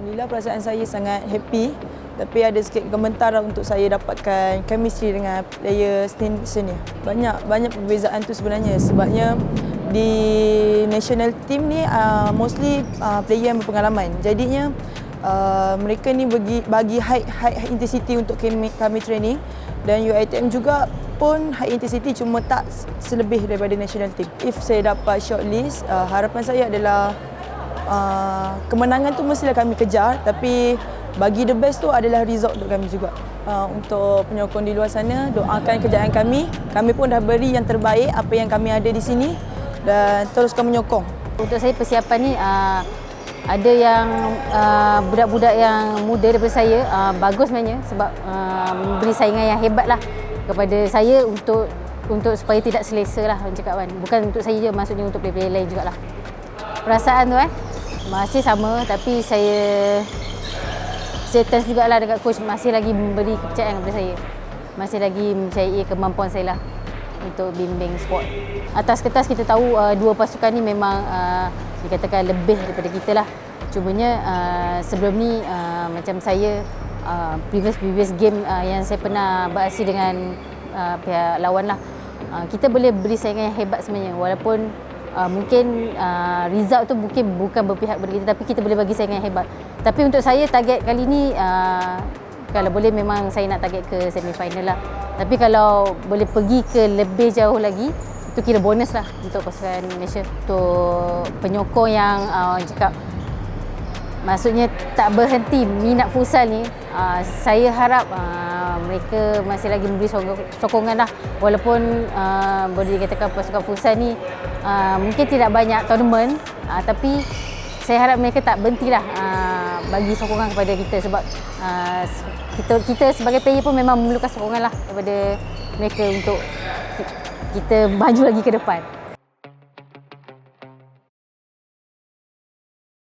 Alhamdulillah perasaan saya sangat happy tapi ada sikit gementar lah untuk saya dapatkan chemistry dengan player senior. Banyak banyak perbezaan tu sebenarnya sebabnya di national team ni uh, mostly uh, player yang berpengalaman. Jadinya uh, mereka ni bagi bagi high high, high intensity untuk kami, kami training dan UiTM juga pun high intensity cuma tak selebih daripada national team. If saya dapat shortlist, uh, harapan saya adalah uh, kemenangan tu mestilah kami kejar tapi bagi the best tu adalah result untuk kami juga. Uh, untuk penyokong di luar sana, doakan kejayaan kami. Kami pun dah beri yang terbaik apa yang kami ada di sini dan teruskan menyokong. Untuk saya persiapan ni uh, ada yang uh, budak-budak yang muda daripada saya uh, bagus sebenarnya sebab uh, memberi saingan yang hebat lah kepada saya untuk untuk supaya tidak selesa lah orang cakap kan. Bukan untuk saya je maksudnya untuk player-player lain jugalah. Perasaan tu eh masih sama tapi saya saya test jugalah dekat coach masih lagi memberi kepercayaan kepada saya. Masih lagi mempercayai kemampuan saya lah untuk bimbing squad. Atas kertas kita tahu uh, dua pasukan ni memang uh, dikatakan lebih daripada kita lah. Cumanya uh, sebelum ni uh, macam saya uh, previous previous game uh, yang saya pernah beraksi dengan uh, pihak lawan lah. Uh, kita boleh beri saingan yang hebat sebenarnya walaupun uh, mungkin uh, result tu mungkin bukan berpihak kepada kita tapi kita boleh bagi saingan yang hebat. Tapi untuk saya target kali ni uh, kalau boleh memang saya nak target ke semi final lah. Tapi kalau boleh pergi ke lebih jauh lagi itu kira bonus lah untuk pasukan Malaysia. Untuk penyokong yang uh, cakap maksudnya tak berhenti minat futsal ni uh, saya harap uh, mereka masih lagi memberi sokongan lah walaupun uh, boleh dikatakan pasukan futsal ni uh, mungkin tidak banyak tournament uh, tapi saya harap mereka tak berhentilah uh, bagi sokongan kepada kita sebab uh, kita kita sebagai player pun memang memerlukan sokongan lah daripada mereka untuk kita maju lagi ke depan.